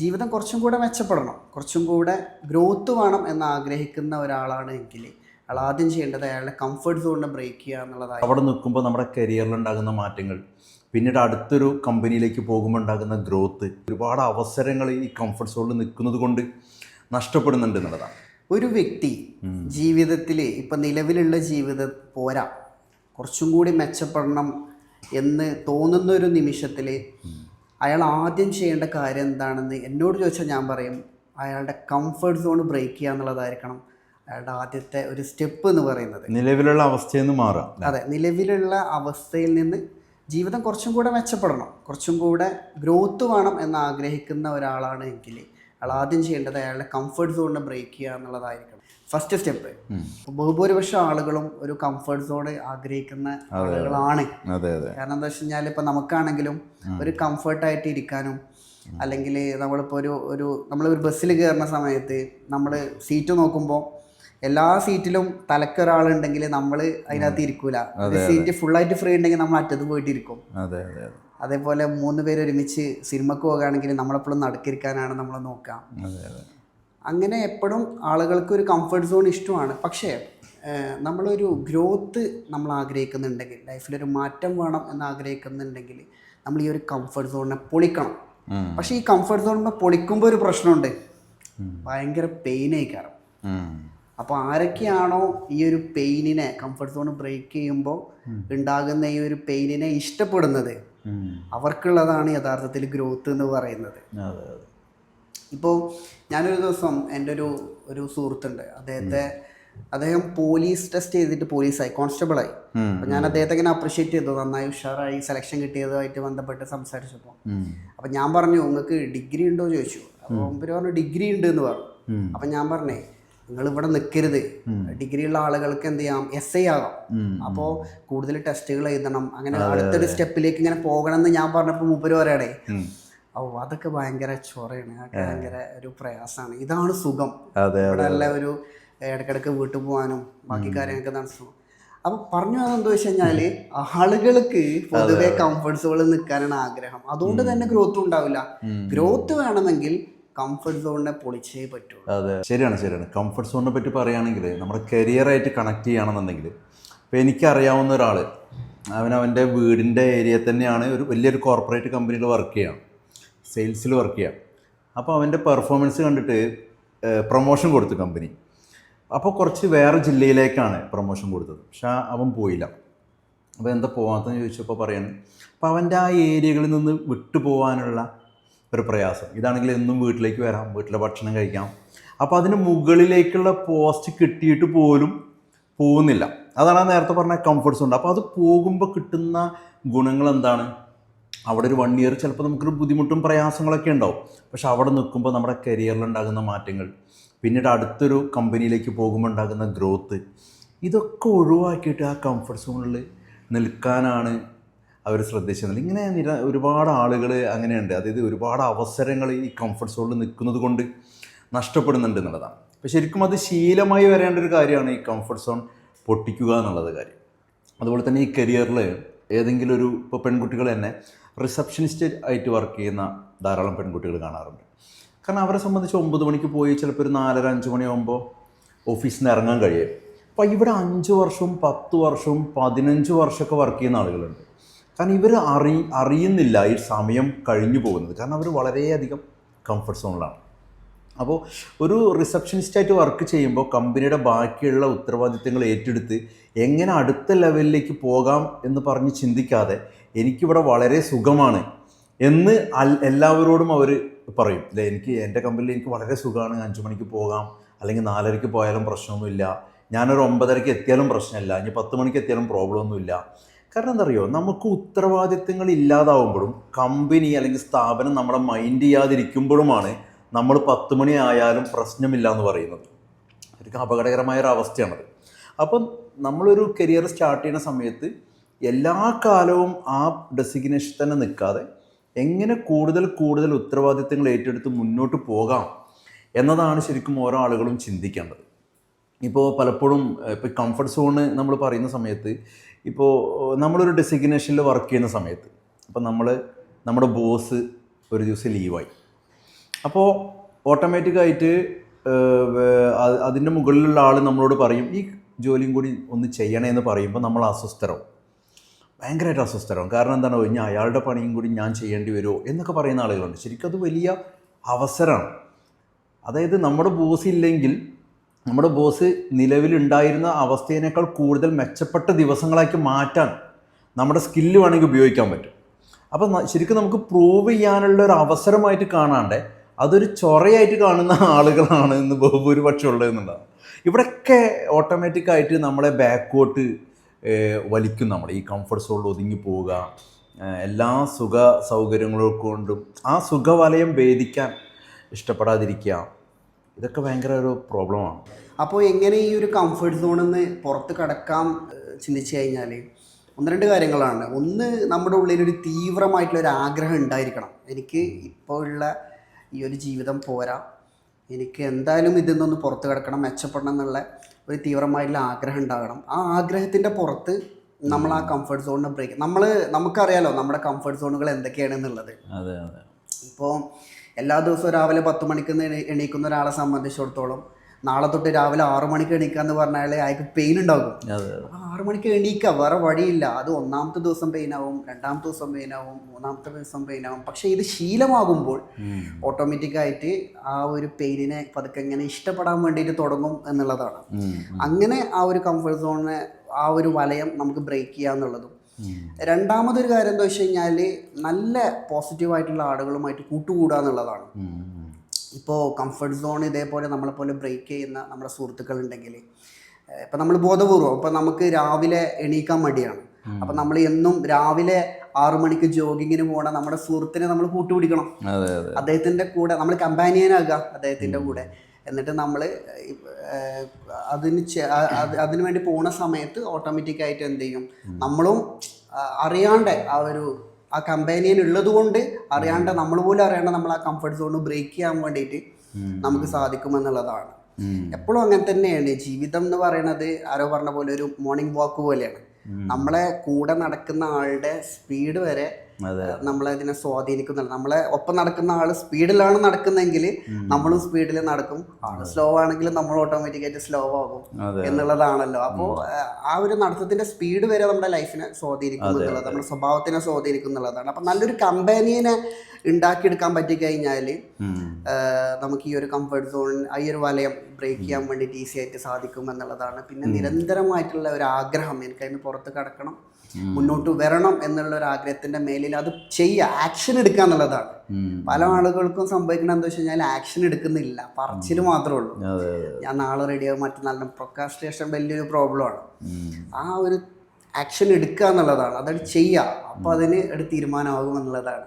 ജീവിതം കുറച്ചും കൂടെ മെച്ചപ്പെടണം. കുറച്ചും കൂടെ ഗ്രോത്ത് വേണം എന്ന് ആഗ്രഹിക്കുന്ന ഒരാളാണ് എങ്കിൽ അയാൾ ആദ്യം ചെയ്യേണ്ടത് അയാളുടെ കംഫർട്ട് സോണിനെ ബ്രേക്ക് ചെയ്യുക എന്നുള്ളതാണ് അവിടെ നിൽക്കുമ്പോൾ നമ്മുടെ കരിയറിൽ ഉണ്ടാകുന്ന മാറ്റങ്ങൾ പിന്നീട് അടുത്തൊരു കമ്പനിയിലേക്ക് പോകുമ്പോൾ ഉണ്ടാകുന്ന ഗ്രോത്ത് ഒരുപാട് അവസരങ്ങൾ ഈ കംഫർട്ട് സോണിൽ നിൽക്കുന്നത് കൊണ്ട് നഷ്ടപ്പെടുന്നുണ്ട് എന്നുള്ളതാണ്. ഒരു വ്യക്തി ജീവിതത്തിൽ ഇപ്പം നിലവിലുള്ള ജീവിതം പോരാ. കുറച്ചും കൂടി മെച്ചപ്പെടണം എന്ന് തോന്നുന്ന ഒരു നിമിഷത്തിൽ അയാൾ ആദ്യം ചെയ്യേണ്ട കാര്യം എന്താണെന്ന് എന്നോട് ചോദിച്ചാൽ ഞാൻ പറയും അയാളുടെ കംഫർട്ട് സോൺ ബ്രേക്ക് ചെയ്യുക എന്നുള്ളതായിരിക്കണം അയാളുടെ ആദ്യത്തെ ഒരു സ്റ്റെപ്പ് എന്ന് പറയുന്നത്. നിലവിലുള്ള അവസ്ഥയിൽ നിന്ന് മാറാം അതെ നിലവിലുള്ള അവസ്ഥയിൽ നിന്ന് ജീവിതം കുറച്ചും കൂടെ മെച്ചപ്പെടണം കുറച്ചും കൂടെ ഗ്രോത്ത് വേണം എന്ന് ആഗ്രഹിക്കുന്ന ഒരാളാണ് എങ്കിൽ അയാൾ ആദ്യം ചെയ്യേണ്ടത് അയാളുടെ കംഫർട്ട് സോണിനെ ബ്രേക്ക് ചെയ്യുക എന്നുള്ളതായിരിക്കണം. ഫസ്റ്റ് സ്റ്റെപ്പ് ബഹുഭൂരിപക്ഷം ആളുകളും ഒരു കംഫർട്ട് സോൺ ആഗ്രഹിക്കുന്ന ആളുകളാണ്. കാരണം എന്താ വെച്ച് കഴിഞ്ഞാൽ ഇപ്പം നമുക്കാണെങ്കിലും ഒരു കംഫർട്ടായിട്ട് ഇരിക്കാനും അല്ലെങ്കിൽ നമ്മളിപ്പോൾ ഒരു ഒരു നമ്മൾ ഒരു ബസ്സിൽ കയറുന്ന സമയത്ത് നമ്മൾ സീറ്റ് നോക്കുമ്പോൾ എല്ലാ സീറ്റിലും തലക്കൊരാളുണ്ടെങ്കിൽ നമ്മൾ അതിനകത്ത് ഇരിക്കൂല. സീറ്റ് ഫുള്ളായിട്ട് ഫ്രീ ഉണ്ടെങ്കിൽ നമ്മൾ അറ്റത്ത് പോയിട്ട് ഇരിക്കും അതേപോലെ മൂന്ന് പേര് ഒരുമിച്ച് സിനിമക്ക് പോകുകയാണെങ്കിൽ നമ്മളെപ്പോഴും നടക്കിരിക്കാനാണ് നമ്മൾ നോക്കുക. അങ്ങനെ എപ്പോഴും ആളുകൾക്ക് ഒരു കംഫർട്ട് സോൺ ഇഷ്ടമാണ്. പക്ഷേ നമ്മളൊരു ഗ്രോത്ത് നമ്മൾ ആഗ്രഹിക്കുന്നുണ്ടെങ്കിൽ ലൈഫിലൊരു മാറ്റം വേണം എന്ന് ആഗ്രഹിക്കുന്നുണ്ടെങ്കിൽ നമ്മൾ ഈ ഒരു കംഫർട്ട് സോണിനെ പൊളിക്കണം. പക്ഷെ ഈ കംഫർട്ട് സോണിനെ പൊളിക്കുമ്പോൾ ഒരു പ്രശ്നമുണ്ട്. ഭയങ്കര പെയിൻ ഉം. അപ്പോൾ ആരൊക്കെയാണോ ഈ ഒരു പെയിനിനെ കംഫർട്ട് സോൺ ബ്രേക്ക് ചെയ്യുമ്പോൾ ഉണ്ടാകുന്ന ഈ ഒരു പെയിനിനെ ഇഷ്ടപ്പെടുന്നത്. അവർക്കുള്ളതാണ് യഥാർത്ഥത്തിൽ ഗ്രോത്ത് എന്ന് പറയുന്നത്. ഇപ്പോൾ ഞാനൊരു ദിവസം എന്റെ ഒരു ഒരു സുഹൃത്തുണ്ട്. അദ്ദേഹത്തെ അദ്ദേഹം പോലീസ് ടെസ്റ്റ് ചെയ്തിട്ട് പോലീസായി കോൺസ്റ്റബിളായി. അപ്പൊ ഞാൻ അദ്ദേഹത്തെ ഇങ്ങനെ അപ്രിഷ്യേറ്റ് ചെയ്തു. നന്നായി ഉഷാറായി സെലക്ഷൻ കിട്ടിയതുമായിട്ട് ബന്ധപ്പെട്ട് സംസാരിച്ചപ്പോൾ. അപ്പൊ ഞാൻ പറഞ്ഞു നിങ്ങൾക്ക് ഡിഗ്രി ഉണ്ടോ? ചോദിച്ചു. അപ്പൊ മുമ്പ് പറഞ്ഞു ഡിഗ്രി ഉണ്ട് എന്ന് പറഞ്ഞു. അപ്പൊ ഞാൻ പറഞ്ഞേ നിങ്ങൾ ഇവിടെ നിൽക്കരുത് ഡിഗ്രി ഉള്ള ആളുകൾക്ക് എന്ത് ചെയ്യാം? എസ് ഐ ആകാം. അപ്പോ അപ്പോൾ കൂടുതൽ ടെസ്റ്റുകൾ എഴുതണം. അങ്ങനെ അടുത്തൊരു സ്റ്റെപ്പിലേക്ക് ഇങ്ങനെ പോകണം എന്ന് ഞാൻ പറഞ്ഞപ്പോൾ മൂപ്പര് പറയണേ. ഓ അതൊക്കെ ഭയങ്കര ചൊറയാണ്. അതൊക്കെ ഭയങ്കര ഒരു പ്രയാസമാണ്. ഇതാണ് സുഖം. ഇവിടെ നല്ല ഒരു ഇടയ്ക്കിടയ്ക്ക് വീട്ടിൽ പോകാനും ബാക്കി കാര്യങ്ങളൊക്കെ നടത്തും അപ്പൊ പറഞ്ഞു എന്താ വെച്ച് കഴിഞ്ഞാൽ ആളുകൾക്ക് പൊതുവെ കംഫർട്ട് സോണിൽ നിൽക്കാനാണ് ആഗ്രഹം. അതുകൊണ്ട് തന്നെ ഗ്രോത്ത് ഉണ്ടാവില്ല. ഗ്രോത്ത് വേണമെങ്കിൽ കംഫർട്ട് സോണിനെ പൊളിച്ചേ പറ്റുള്ളൂ. അതെ ശരിയാണ് ശരിയാണ്. കംഫർട്ട് സോണിനെ പറ്റി പറയുകയാണെങ്കിൽ നമ്മുടെ കരിയറായിട്ട് കണക്ട് ചെയ്യുകയാണെന്നുണ്ടെങ്കിൽ ഇപ്പോൾ എനിക്കറിയാവുന്ന ഒരാൾ അവൻ അവന്റെ വീടിന്റെ ഏരിയ തന്നെയാണ് ഒരു വലിയൊരു കോർപ്പറേറ്റ് കമ്പനിയിൽ വർക്ക് ചെയ്യാം സെയിൽസിൽ വർക്ക് ചെയ്യാം അപ്പോൾ അവന്റെ പെർഫോമൻസ് കണ്ടിട്ട് പ്രൊമോഷൻ കൊടുത്തു കമ്പനി അപ്പോൾ കുറച്ച് വേറെ ജില്ലയിലേക്കാണ് പ്രൊമോഷൻ കൊടുത്തത്. പക്ഷേ അവൻ പോയില്ല. അപ്പോൾ എന്താ പോകാത്തതെന്ന് ചോദിച്ചപ്പോൾ പറയാണ് അപ്പോൾ അവന്റെ ആ ഏരിയകളിൽ നിന്ന് വിട്ടു പോകാനുള്ള ഒരു പ്രയാസം. ഇതാണെങ്കിൽ എന്നും വീട്ടിലേക്ക് വരാം വീട്ടിലെ ഭക്ഷണം കഴിക്കാം. അപ്പോൾ അതിന് മുകളിലേക്കുള്ള പോസ്റ്റ് കിട്ടിയിട്ട് പോലും പോകുന്നില്ല. അതാണ് നേരത്തെ പറഞ്ഞ കംഫർട്ട് സോൺ അപ്പോൾ അത് പോകുമ്പോൾ കിട്ടുന്ന ഗുണങ്ങൾ എന്താണ്? അവിടെ ഒരു വൺ ഇയർ ചിലപ്പോൾ നമുക്കൊരു ബുദ്ധിമുട്ടും പ്രയാസങ്ങളൊക്കെ ഉണ്ടാവും. പക്ഷെ അവിടെ നിൽക്കുമ്പോൾ നമ്മുടെ കരിയറിൽ ഉണ്ടാകുന്ന മാറ്റങ്ങൾ പിന്നീട് അടുത്തൊരു കമ്പനിയിലേക്ക് പോകുമ്പോൾ ഉണ്ടാകുന്ന ഗ്രോത്ത് ഇതൊക്കെ ഒഴിവാക്കിയിട്ട് ആ കംഫർട്ട് സോണിൽ നിൽക്കാനാണ് അവർ ശ്രദ്ധിച്ചിരുന്നില്ല. ഇങ്ങനെ നിര ഒരുപാട് ആളുകൾ അങ്ങനെയുണ്ട്. അതായത് ഒരുപാട് അവസരങ്ങൾ ഈ കംഫർട്ട് സോണിൽ നിൽക്കുന്നത് കൊണ്ട് നഷ്ടപ്പെടുന്നുണ്ട് എന്നുള്ളതാണ്. അപ്പോൾ ശരിക്കും അത് ശീലമായി വരേണ്ട ഒരു കാര്യമാണ് ഈ കംഫർട്ട് സോൺ പൊട്ടിക്കുക എന്നുള്ളത് കാര്യം. അതുപോലെ തന്നെ ഈ കരിയറിൽ ഏതെങ്കിലും ഒരു ഇപ്പോൾ പെൺകുട്ടികൾ തന്നെ റിസപ്ഷനിസ്റ്റ് ആയിട്ട് വർക്ക് ചെയ്യുന്ന ധാരാളം പെൺകുട്ടികൾ കാണാറുണ്ട്. കാരണം അവരെ സംബന്ധിച്ച് ഒമ്പത് മണിക്ക് പോയി ചിലപ്പോൾ ഒരു നാലര അഞ്ച് മണിയാകുമ്പോൾ ഓഫീസിൽ നിന്ന് ഇറങ്ങാൻ കഴിയും. അപ്പോൾ ഇവിടെ അഞ്ച് വർഷവും പത്ത് വർഷവും പതിനഞ്ച് വർഷമൊക്കെ വർക്ക് ചെയ്യുന്ന ആളുകളുണ്ട്. കാരണം ഇവർ അറി അറിയുന്നില്ല ഈ സമയം കഴിഞ്ഞു പോകുന്നത്. കാരണം അവർ വളരെയധികം കംഫർട്ട് സോണിലാണ് അപ്പോൾ ഒരു റിസപ്ഷനിസ്റ്റായിട്ട് വർക്ക് ചെയ്യുമ്പോൾ കമ്പനിയുടെ ബാക്കിയുള്ള ഉത്തരവാദിത്തങ്ങൾ ഏറ്റെടുത്ത് എങ്ങനെ അടുത്ത ലെവലിലേക്ക് പോകാം എന്ന് പറഞ്ഞ് ചിന്തിക്കാതെ എനിക്കിവിടെ വളരെ സുഖമാണ് എന്ന് എല്ലാവരോടും അവർ പറയും. അല്ലെ എനിക്ക് എന്റെ കമ്പനിയിൽ എനിക്ക് വളരെ സുഖമാണ്. അഞ്ചു മണിക്ക് പോകാം. അല്ലെങ്കിൽ നാലരയ്ക്ക് പോയാലും പ്രശ്നമൊന്നുമില്ല. ഞാനൊരു ഒമ്പതരയ്ക്ക് എത്തിയാലും പ്രശ്നമില്ല. ഇനി പത്ത് മണിക്ക് എത്തിയാലും പ്രോബ്ലം ഒന്നുമില്ല. കാരണം എന്തറിയോ നമുക്ക് ഉത്തരവാദിത്തങ്ങൾ ഇല്ലാതാവുമ്പോഴും കമ്പനി അല്ലെങ്കിൽ സ്ഥാപനം നമ്മളെ മൈൻഡ് ചെയ്യാതിരിക്കുമ്പോഴുമാണ് നമ്മൾ പത്ത് മണി ആയാലും പ്രശ്നമില്ല എന്ന് പറയുന്നത്. ഒരു അപകടകരമായ ഒരു അവസ്ഥയാണത്. അപ്പം നമ്മളൊരു കരിയർ സ്റ്റാർട്ട് ചെയ്യുന്ന സമയത്ത് എല്ലാ കാലവും ആ ഡെസിഗ്നേഷൻ തന്നെ നിൽക്കാതെ എങ്ങനെ കൂടുതൽ കൂടുതൽ ഉത്തരവാദിത്തങ്ങൾ ഏറ്റെടുത്ത് മുന്നോട്ട് പോകാം എന്നതാണ് ശരിക്കും ഓരോ ആളുകളും ചിന്തിക്കേണ്ടത്. ഇപ്പോൾ പലപ്പോഴും ഇപ്പോൾ കംഫർട്ട് സോണ് നമ്മൾ പറയുന്ന സമയത്ത് ഇപ്പോൾ നമ്മളൊരു ഡെസിഗ്നേഷനിൽ വർക്ക് ചെയ്യുന്ന സമയത്ത് അപ്പോൾ നമ്മൾ നമ്മുടെ ബോസ് ഒരു ദിവസം ലീവായി അപ്പോൾ ഓട്ടോമാറ്റിക്കായിട്ട് അതിന്റെ മുകളിലുള്ള ആൾ നമ്മളോട് പറയും ഈ ജോലിയും കൂടി ഒന്ന് ചെയ്യണേ എന്ന് പറയുമ്പോൾ നമ്മൾ അസ്വസ്ഥരാവും. ഭയങ്കരമായിട്ട് അസ്വസ്ഥരാവും. കാരണം എന്താണ്? ഇനി അയാളുടെ പണിയും കൂടി ഞാൻ ചെയ്യേണ്ടി വരുമോ എന്നൊക്കെ പറയുന്ന ആളുകളുണ്ട്. ശരിക്കും അത് വലിയ അവസരമാണ് അതായത് നമ്മുടെ ബോസ് ഇല്ലെങ്കിൽ നമ്മുടെ ബോസ് നിലവിലുണ്ടായിരുന്ന അവസ്ഥയേക്കാൾ കൂടുതൽ മെച്ചപ്പെട്ട ദിവസങ്ങളാക്കി മാറ്റാൻ നമ്മുടെ സ്കില്ല് വേണമെങ്കിൽ ഉപയോഗിക്കാൻ പറ്റും. അപ്പം ശരിക്കും നമുക്ക് പ്രൂവ് ചെയ്യാനുള്ള ഒരു അവസരമായിട്ട് കാണാണ്ട് അതൊരു ചൊറയായിട്ട് കാണുന്ന ആളുകളാണ് ഇന്ന് ബഹുഭൂരിപക്ഷം ഉള്ളതെന്നുള്ളതാണ് ഇവിടെയൊക്കെ ഓട്ടോമാറ്റിക്കായിട്ട് നമ്മളെ ബാക്കോട്ട് വലിക്കും നമ്മൾ ഈ കംഫർട്ട് സോണിൽ ഒതുങ്ങി പോവുക എല്ലാ സുഖ സൗകര്യങ്ങളും കൊണ്ടും ആ സുഖവലയം ഭേദിക്കാൻ ഇഷ്ടപ്പെടാതിരിക്കുക ഇതൊക്കെ ഭയങ്കര ഒരു പ്രോബ്ലമാണ്. അപ്പോൾ എങ്ങനെ ഈ ഒരു കംഫർട്ട് സോണിൽ നിന്ന് പുറത്ത് കടക്കാം ചിന്തിച്ചു കഴിഞ്ഞാൽ ഒന്ന് രണ്ട് കാര്യങ്ങളാണ്. ഒന്ന് നമ്മുടെ ഉള്ളിൽ ഒരു തീവ്രമായിട്ടുള്ള ഒരു ആഗ്രഹം ഉണ്ടായിരിക്കണം. എനിക്ക് ഇപ്പോൾ ഉള്ള ഈ ഒരു ജീവിതം പോരാ. എനിക്ക് എന്തായാലും ഇതിൽ നിന്നൊന്ന് പുറത്ത് കിടക്കണം മെച്ചപ്പെടണം എന്നുള്ള ഒരു തീവ്രമായിട്ടുള്ള ആഗ്രഹം ഉണ്ടാകണം. ആ ആഗ്രഹത്തിന്റെ പുറത്ത് നമ്മൾ ആ കംഫർട്ട് സോണിനെ ബ്രേക്ക് നമ്മൾ നമുക്കറിയാലോ നമ്മുടെ കംഫർട്ട് സോണുകൾ എന്തൊക്കെയാണെന്നുള്ളത് അതെ അതെ. ഇപ്പോൾ എല്ലാ ദിവസവും രാവിലെ പത്ത് മണിക്ക് എണീക്കുന്ന ഒരാളെ സംബന്ധിച്ചിടത്തോളം നാളെ തൊട്ട് രാവിലെ ആറു മണിക്ക് എണീക്കുക എന്ന് പറഞ്ഞാൽ അയാൾക്ക് പെയിൻ ഉണ്ടാകും. ആറു മണിക്ക് എണീക്കുക വേറെ വഴിയില്ല. അത് ഒന്നാമത്തെ ദിവസം പെയിൻ ആവും രണ്ടാമത്തെ ദിവസം പെയിൻ ആവും മൂന്നാമത്തെ ദിവസം പെയിൻ ആവും. പക്ഷേ ഇത് ശീലമാകുമ്പോൾ. ഓട്ടോമാറ്റിക്കായിട്ട് ആ ഒരു പെയിനിനെ പതുക്കെ ഇങ്ങനെ ഇഷ്ടപ്പെടാൻ വേണ്ടിയിട്ട് തുടങ്ങും എന്നുള്ളതാണ്. അങ്ങനെ ആ ഒരു കംഫർട്ട് സോണിനെ ആ ഒരു വലയം നമുക്ക് ബ്രേക്ക് ഉം. രണ്ടാമതൊരു കാര്യം എന്താ വെച്ച് കഴിഞ്ഞാൽ നല്ല പോസിറ്റീവായിട്ടുള്ള ആളുകളുമായിട്ട് കൂട്ടുകൂടുക എന്നുള്ളതാണ്. ഇപ്പോൾ കംഫർട്ട് സോൺ ഇതേപോലെ നമ്മളെപ്പോലെ ബ്രേക്ക് ചെയ്യുന്ന നമ്മുടെ സുഹൃത്തുക്കൾ ഉണ്ടെങ്കിൽ ഇപ്പം നമ്മൾ ബോധപൂർവം ഇപ്പം നമുക്ക് രാവിലെ എണീക്കാൻ മടിയാണ്. അപ്പം നമ്മൾ എന്നും രാവിലെ ആറു മണിക്ക് ജോഗിങ്ങിന് പോകണം നമ്മുടെ സുഹൃത്തിനെ നമ്മൾ കൂട്ടുപിടിക്കണം. അദ്ദേഹത്തിന്റെ കൂടെ നമ്മൾ കമ്പാനിയനാകുക അദ്ദേഹത്തിന്റെ കൂടെ. എന്നിട്ട് നമ്മൾ അതിന് അതിന് വേണ്ടി പോണ സമയത്ത് ഓട്ടോമാറ്റിക് ആയിട്ട് എന്ത് ചെയ്യും? നമ്മളും അറിയാണ്ട് ആ ഒരു ആ കമ്പാനിയൻ ഉള്ളത് കൊണ്ട് അറിയാണ്ട് നമ്മൾ പോലും അറിയാണ്ട് നമ്മൾ ആ കംഫർട്ട് സോൺ ബ്രേക്ക് ചെയ്യാൻ വേണ്ടിയിട്ട് നമുക്ക് സാധിക്കുമെന്നുള്ളതാണ്. എപ്പോഴും അങ്ങനെ തന്നെയാണ്. ജീവിതം എന്ന് പറയുന്നത് ആരോ പറഞ്ഞ പോലെ ഒരു മോർണിംഗ് വാക്ക് പോലെയാണ്. നമ്മളെ കൂടെ നടക്കുന്ന ആളുടെ സ്പീഡ് വരെ നമ്മളെ ഇതിനെ സ്വാധീനിക്കുന്നുണ്ട്. നമ്മളെ ഒപ്പം നടക്കുന്ന ആൾ സ്പീഡിലാണ് നടക്കുന്നതെങ്കിൽ നമ്മളും സ്പീഡിൽ നടക്കും. സ്ലോ ആണെങ്കിലും നമ്മൾ ഓട്ടോമാറ്റിക്കായിട്ട് സ്ലോ ആകും എന്നുള്ളതാണല്ലോ. അപ്പോൾ ആ ഒരു നടത്തത്തിന്റെ സ്പീഡ് വരെ നമ്മുടെ ലൈഫിനെ സ്വാധീനിക്കും എന്നുള്ളത് നമ്മുടെ സ്വഭാവത്തിനെ സ്വാധീനിക്കും എന്നുള്ളതാണ്. അപ്പം നല്ലൊരു കമ്പാനിയനെ ഉണ്ടാക്കിയെടുക്കാൻ പറ്റി കഴിഞ്ഞാൽ നമുക്ക് ഈ ഒരു കംഫർട്ട് സോൺ ഈ ഒരു വലയം ബ്രേക്ക് ചെയ്യാൻ വേണ്ടിയിട്ട് ഈസി ആയിട്ട് സാധിക്കും എന്നുള്ളതാണ്. പിന്നെ നിരന്തരമായിട്ടുള്ള ഒരു ആഗ്രഹം. എനിക്ക് അതിന് പുറത്ത് കടക്കണം. മുന്നോട്ട് വരണം എന്നുള്ള ഒരു ആഗ്രഹത്തിന്റെ മേലിൽ അത് ചെയ്യുക ആക്ഷൻ എടുക്കുക എന്നുള്ളതാണ്. പല ആളുകൾക്കും സംഭവിക്കുന്നത് എന്താ വെച്ച് കഴിഞ്ഞാൽ ആക്ഷൻ എടുക്കുന്നില്ല. പറച്ചിൽ മാത്രമേ ഉള്ളൂ. ഞാൻ നാളെ റെഡിയാകും മറ്റന്നാളും പ്രൊക്കാസ്ട്രേഷൻ വലിയൊരു പ്രോബ്ലമാണ് ആണ്. ആ ഒരു ആക്ഷൻ എടുക്കുക എന്നുള്ളതാണ്. അതത് ചെയ്യുക അപ്പോൾ അതിന് ഒരു തീരുമാനമാകും എന്നുള്ളതാണ്.